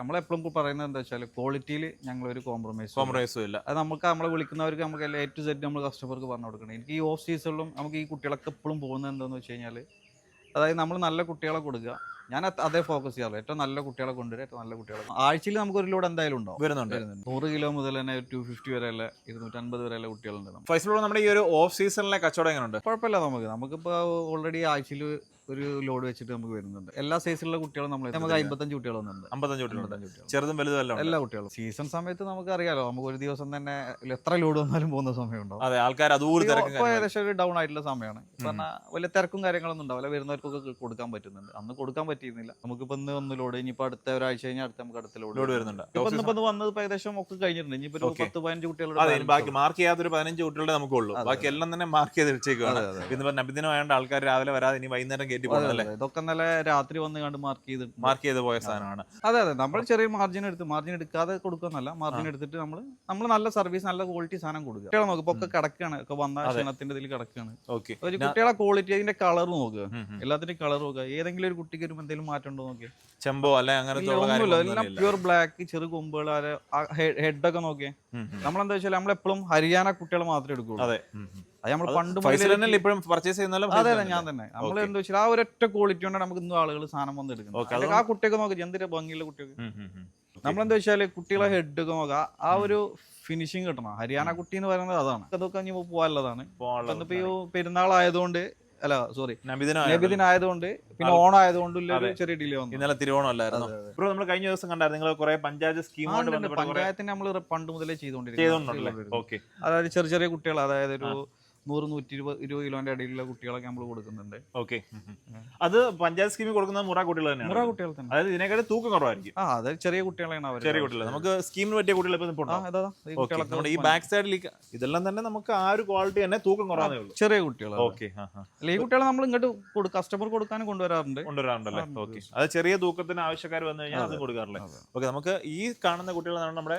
നമ്മളെപ്പോഴും പറയുന്നത് എന്താ വെച്ചാൽ ക്വാളിറ്റിയിൽ ഞങ്ങൾ ഒരു കോംപ്രമൈസ് കോംപ്രമൈസും ഇല്ല. അത് നമുക്ക് നമ്മളെ വിളിക്കുന്നവർക്ക് നമുക്ക് എല്ലാ എ ടു സെറ്റ് നമ്മൾ കസ്റ്റമർക്ക് പറഞ്ഞു കൊടുക്കണം. എനിക്ക് ഈ ഓഫ് സീസണിലും നമുക്ക് ഈ കുട്ടികളൊക്കെ എപ്പോഴും പോകുന്നത് എന്താണെന്ന് വെച്ച് കഴിഞ്ഞാൽ അതായത് നമ്മൾ നല്ല കുട്ടികളെ കൊടുക്കുക. ഞാൻ അതേ ഫോക്കസ് ചെയ്യാറുള്ളൂ. ഏറ്റവും നല്ല കുട്ടികളെ കൊണ്ടുവരിക ഏറ്റവും നല്ല കുട്ടികളെ ആഴ്ചയിൽ നമുക്ക് ഒരു ലോഡ് എന്തായാലും ഉണ്ടോ വരുന്നുണ്ട്. നൂറ് കിലോ മുതൽ തന്നെ ടു ഫിഫ്റ്റി വരെയുള്ള ഇരുന്നൂറ്റൻപത് വരെയുള്ള കുട്ടികളുണ്ട് ഫൈസലോട് നമ്മുടെ ഈ ഒരു ഓഫ് സീസണിലെ കച്ചവടം എങ്ങനെയുണ്ട് കുഴപ്പമില്ല നമുക്ക്. നമുക്കിപ്പോൾ ഓൾറെഡി ആഴ്ചയിൽ ഒരു ലോഡ് വെച്ചിട്ട് നമുക്ക് വരുന്നുണ്ട്. എല്ലാ സൈസിലുള്ള കുട്ടികളും നമ്മൾ നമുക്ക് അമ്പത്തഞ്ച് കുട്ടികൾ വന്നിട്ടുണ്ട്. അമ്പത്തഞ്ച് കുട്ടികളുണ്ട്. കുട്ടികൾ ചെറുതും വലുതും എല്ലാം എല്ലാ കുട്ടികളും. സീസൺ സമയത്ത് നമുക്ക് അറിയാലോ നമുക്ക് ഒരു ദിവസം തന്നെ എത്ര ലോഡ് വന്നാലും പോകുന്ന സമയമുണ്ടോ അതെ ആൾക്കാർ ഇപ്പൊ ഏകദേശം ഒരു ഡൗൺ ആയിട്ടുള്ള സമയമാണ്. പറഞ്ഞാൽ വലിയ തിരക്കും കാര്യങ്ങളൊന്നും ഉണ്ടാവില്ല. വരുന്നവർക്കൊക്കെ കൊടുക്കാൻ പറ്റുന്നുണ്ട്. അന്ന് കൊടുക്കാൻ പറ്റിയിരുന്നില്ല. നമുക്കിപ്പോ ഇന്ന് ഒന്ന് ലോഡ് ഇനിയിപ്പോ അടുത്ത ഒരാഴ്ച കഴിഞ്ഞാൽ അടുത്ത നമുക്ക് അടുത്ത ലോഡ് ലോഡ് വരുന്നുണ്ട്. ഇപ്പൊ ഇന്നിപ്പോ വന്നത് ഏകദേശം ഒക്കെ കഴിഞ്ഞിട്ടുണ്ട്. ഇനി ഒരു Okay. പത്ത് പതിനഞ്ച് അതെ കുട്ടികളുടെ ബാക്കി മാർക്ക് ചെയ്യാത്തൊരു പതിനഞ്ച് കുട്ടികളുടെ നമുക്കുള്ളൂ. ബാക്കി എല്ലാം തന്നെ മാർക്ക് ചെയ്ത് വെച്ചേക്കുവാണ്. പിന്നെ നബിദിനമായോണ്ട് ആൾക്കാർ രാവിലെ വരാതെ ഇനി വൈകുന്നേരം കയറ്റി ഇതൊക്കെ നല്ല രാത്രി വന്ന് കണ്ട് മാർക്ക് ചെയ്ത് മാർക്ക് ചെയ്ത് പോയ സാധനമാണ്. അതെ അതെ. നമ്മൾ ചെറിയ മാർജിൻ എടുത്ത് മാർജിൻ എടുക്കാതെ കൊടുക്കുന്നല്ല മാർജിൻ എടുത്തിട്ട് നമ്മൾ നമ്മൾ നല്ല സർവീസ് നല്ല ക്വാളിറ്റി സാധനം കൊടുക്കുക. കുട്ടികളെ നോക്കുക ഇപ്പൊ ഒക്കെ കിടക്കാണ്. ഒക്കെ വന്ന. ക്ഷണത്തിന്റെ ഇതിൽ കിടക്കാണ്. ഓക്കെ. ഒരു കുട്ടികളെ ക്വാളിറ്റി അതിന്റെ കളർ നോക്കുക. എല്ലാത്തിന്റെയും കളർ നോക്കുക. ഏതെങ്കിലും ഒരു കുട്ടിക്ക് ഒരു എന്തെങ്കിലും മാറ്റം ഉണ്ടോ നോക്കിയാൽ ചെമ്പോ അല്ലെ അങ്ങനെ എല്ലാം പ്യൂർ ബ്ലാക്ക് ചെറു കൊമ്പുകൾ ഹെഡൊക്കെ നോക്കിയേ. നമ്മളെന്താ വെച്ചാൽ നമ്മളെപ്പോഴും ഹരിയാന കുട്ടികൾ മാത്രമേ എടുക്കുള്ളൂ. അതെ നമ്മൾ പണ്ട് ഇപ്പോഴും പർച്ചേസ് ചെയ്യുന്നല്ലോ അതെ അതെ ഞാൻ തന്നെ. നമ്മൾ എന്താ വെച്ചാൽ ആ ഒരൊറ്റ ക്വാളിറ്റി കൊണ്ടാണ് നമുക്ക് ഇന്നും ആളുകൾ സാധനം വന്ന് എടുക്കുന്നത്. ആ കുട്ടിയൊക്കെ നോക്കി ഭംഗിയുള്ള കുട്ടിയൊക്കെ. നമ്മളെന്താ വെച്ചാൽ കുട്ടികളെ ഹെഡ് ഒക്കെ നോക്കുക ആ ഒരു ഫിനിഷിങ് കിട്ടണം. ഹരിയാന കുട്ടി എന്ന് പറയുന്നത് അതാണ്. അതൊക്കെ ഇനി പോകാനുള്ളതാണ്. ഇന്നിപ്പോ ഈ പെരുന്നാൾ ആയതുകൊണ്ട് അല്ല സോറി നബിദിനായതുകൊണ്ട് പിന്നെ ഓൺ ആയതുകൊണ്ട് ചെറിയ ഡിലേ വന്നു. ഇന്നലെ തിരുവോണം അല്ലായിരുന്നു. ബ്രോ നമ്മൾ കഴിഞ്ഞ ദിവസം കണ്ടായിരുന്നു നിങ്ങൾ കുറെ പഞ്ചായത്ത് കുറെ പഞ്ചായത്തിന് നമ്മൾ പണ്ട് മുതലേ ചെയ്തുകൊണ്ടിരിക്കുന്നത്. അതായത് ചെറിയ ചെറിയ കുട്ടികൾ അതായത് ഒരു നൂറ് നൂറ്റി ഇരുപത് ഇരുപത് കിലോന്റെ ഇടയിലുള്ള കുട്ടികളൊക്കെ നമ്മൾ കൊടുക്കുന്നുണ്ട്. ഓക്കെ. അത് പഞ്ചായത്ത് സ്കീമിൽ കൊടുക്കുന്ന മുറ കുട്ടികൾ തന്നെ മുറ കുട്ടികൾ തന്നെ അതായത് ഇതിനെക്കാളും തൂക്കം കുറവായിരിക്കും. ആ അത് ചെറിയ കുട്ടികളാണ് അവർ ചെറിയ കുട്ടികൾ നമുക്ക് സ്കീമിന് പറ്റിയ കുട്ടികൾ ഇപ്പോൾ നമ്മുടെ ഈ ബാക്ക് സൈഡിലേക്ക് ഇതെല്ലാം തന്നെ നമുക്ക് ആ ഒരു ക്വാളിറ്റി തന്നെ തൂക്കം കുറവാണേ ഉള്ളൂ. ചെറിയ കുട്ടികൾ ഓക്കെ അല്ല ഈ കുട്ടികളെ നമ്മൾ ഇങ്ങോട്ട് കസ്റ്റമർ കൊടുക്കാനും കൊണ്ടുവരാറുണ്ട്. കൊണ്ടുവരാറുണ്ടല്ലേ? ഓക്കെ. അത് ചെറിയ തൂക്കത്തിന് ആവശ്യക്കാർ വന്നു കഴിഞ്ഞാൽ അതും കൊടുക്കാറില്ലേ. ഓക്കെ നമുക്ക് ഈ കാണുന്ന കുട്ടികളാണ് നമ്മുടെ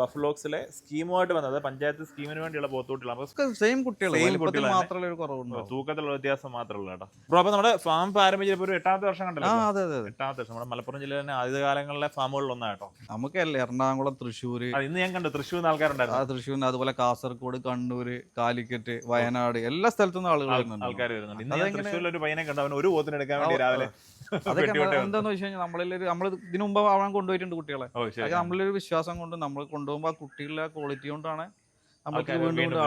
ബഫ്ലോക്സിലെ സ്കീമുമായിട്ട് വന്നത്. പഞ്ചായത്ത് സ്കീമിന് വേണ്ടിയുള്ള പോത്തുകുട്ടികളാണ്. അപ്പൊ സെയിം കുട്ടികൾ. മാത്രമേ ഒരു കുറവുണ്ടോ തൂക്കത്തിലുള്ള വ്യത്യാസം മാത്രമേ ഉള്ളൂ കേട്ടോ. ബ്രോ അപ്പൊ നമ്മുടെ ഫാം പാരമ്പര്യം ഒരു എട്ടാമത്തെ വർഷം കണ്ടല്ലോ അതെ അതെ എട്ടാമത്തെ വർഷം. നമ്മുടെ മലപ്പുറം ജില്ലയിലെ തന്നെ ആദ്യകാലങ്ങളിലെ ഫാമുകളിൽ ഒന്നാ നമുക്കല്ലേ നമുക്ക് അല്ലേ എറണാകുളം തൃശ്ശൂർ ഇന്ന് ഞാൻ കണ്ടു. തൃശ്ശൂർ ആ ആൾക്കാരുണ്ടായിരുന്നു. തൃശ്ശൂർ അതുപോലെ കാസർഗോഡ് കണ്ണൂര് കാലിക്കറ്റ് വയനാട് എല്ലാ സ്ഥലത്തുനിന്നും ആളുകൾ ആൾക്കാർ വരുന്നുണ്ട്. ഇന്ന് തൃശ്ശൂരിൽ ഒരു പയ്യനെ കണ്ടു. അവൻ ഒരു പോത്തിന് എടുക്കാൻ വേണ്ടി രാവിലെ അതൊക്കെ. എന്താന്ന് വെച്ച് കഴിഞ്ഞാൽ നമ്മളിലൊരു നമ്മൾ ഇതിനു മുമ്പ് അവൻ കൊണ്ടുപോയിട്ടുണ്ട് കുട്ടികളെ. നമ്മളിലൊരു വിശ്വാസം കൊണ്ട് നമ്മൾ കൊണ്ടുപോകുമ്പോൾ ആ കുട്ടികളുടെ ക്വാളിറ്റി കൊണ്ടാണ് വീണ്ടും വീണ്ടും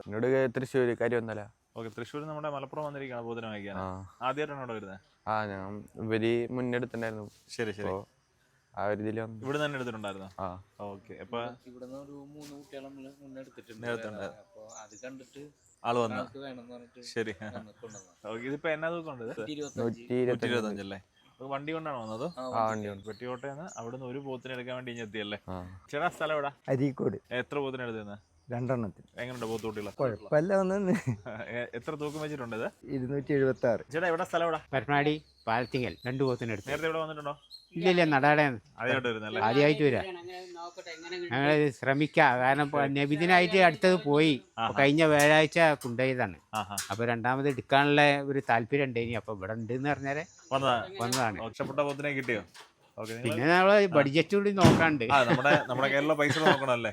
എന്നോട് തൃശ്ശൂര് കരിവന്നല ഓക്കെ തൃശ്ശൂർ നമ്മുടെ മലപ്പുറം വന്നിരിക്കുകയാണ് പോത്തിനെ വായിക്കാൻ ആദ്യമായിട്ടാണ് അവിടെ വരുന്നത് ആ ഞാൻ ഇവർ മുന്നെടുത്തിണ്ടായിരുന്നു ശരി ശരി. ആ ഒരു ഇവിടെ തന്നെ എടുത്തിട്ടുണ്ടായിരുന്നു? ആ. ഓക്കെ അപ്പൊ ഇവിടുന്ന് ഒരു മൂന്ന് കുട്ടികളെ നമ്മൾ മുന്നെടുത്തിട്ടുണ്ട്. മുന്നെടുത്തിട്ടുണ്ട്. അപ്പൊ അത് കണ്ടിട്ട് ആൾ വന്നു. ശരി. ഓക്കെ ഇതിപ്പോ എന്നാ അപ്പൊ വണ്ടി കൊണ്ടാണ് വന്നത്? അവിടുന്ന് ഒരു പോത്തിനെ എടുക്കാൻ വേണ്ടി ഇനി എത്തിയല്ലേ? ചേട്ടാ സ്ഥലം എവിടെ? അരീക്കോട്. എത്ര പോത്തിനെ രണ്ടെണ്ണത്തിന് എങ്ങനെയുണ്ട് പോത്തുകുട്ടികൾ കുഴപ്പമില്ല ഒന്ന് എത്ര തൂക്കം വെച്ചിട്ടുണ്ട് ഇത്? ഇരുന്നൂറ്റി എഴുപത്തി ആറ് ചേട്ടാ എവിടെ സ്ഥലം എവിടെ? പരപ്പനാടി പാലത്തിങ്കൽ രണ്ടു പോത്തിനെടുത്ത് നേരത്തെ ഇവിടെ വന്നിട്ടുണ്ടോ? ഇല്ല ഇല്ല നടാടെ ആദ്യമായിട്ട് വരുന്നല്ലേ ആദ്യമായിട്ട് വരാം. ഞങ്ങൾ ശ്രമിക്കാം. കാരണം നബിദിനായിട്ട് അടുത്തത് പോയി. കഴിഞ്ഞ വ്യാഴാഴ്ച കൊണ്ടുപോയതാണ്. അപ്പൊ രണ്ടാമത് എടുക്കാനുള്ള ഒരു താല്പര്യം ഉണ്ടായിരുന്നു അപ്പൊ ഇവിടെ ഉണ്ട് എന്ന് പറഞ്ഞാൽ വന്നതാണ്. പോത്തിനെ കിട്ടിയോ? പിന്നെ നമ്മളെ ബഡ്ജറ്റ് കൂടി നോക്കാണ്ട്. ആ നമ്മുടെ നമ്മുടെ കേരള പൈസ നോക്കണല്ലേ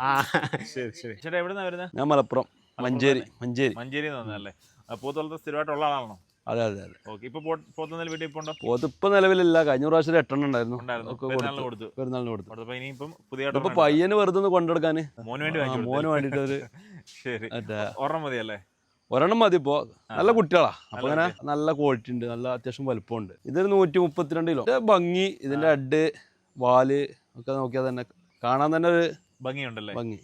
ശരി ശരി. ചേട്ടാ എവിടുന്നാ വരുന്നത് ഞാൻ മലപ്പുറം മഞ്ചേരി മഞ്ചേരി. മഞ്ചേരി വന്നല്ലേ പൂത്തോളത്ത് സ്ഥിരമായിട്ടുള്ള ആളാണോ? അതെ അതെ അതെ. ഓക്കെ ഇപ്പൊ പോത്തുന്നതിൽ വീട്ടിൽ ഇപ്പൊ ഉണ്ടോ പോത്ത് ഇപ്പൊ നിലവിലില്ല. കഴിഞ്ഞ പ്രാവശ്യം എട്ടെണ്ണം ഉണ്ടായിരുന്നു. കൊടുത്തു. കൊടുത്തു. പെരുന്നാളിന് കൊടുത്തു. ഇനിയിപ്പം ഇപ്പൊ പുതിയ പയ്യന് വെറുതെ കൊണ്ടെടുക്കാൻ കൊണ്ടെടുക്കാന് മോന് വേണ്ടി മോന്. വേണ്ടിട്ട് ഒരു ശരി. ഓർമ്മ ഒരെണ്ണം മതിയല്ലേ? ഒരെണ്ണം മതി ഇപ്പോ. നല്ല കുട്ടികളാ. അപ്പൊ അങ്ങനെ നല്ല ക്വാളിറ്റി ഉണ്ട്. നല്ല അത്യാവശ്യം വലുപ്പമുണ്ട്. ഇതൊരു നൂറ്റി മുപ്പത്തിരണ്ട് കിലോ ഭംഗി ഇതിന്റെ അഡ് വാൽ ഒക്കെ നോക്കിയാൽ തന്നെ കാണാൻ തന്നെ ഒരു ഭംഗിയുണ്ടല്ലേ? ഭംഗി.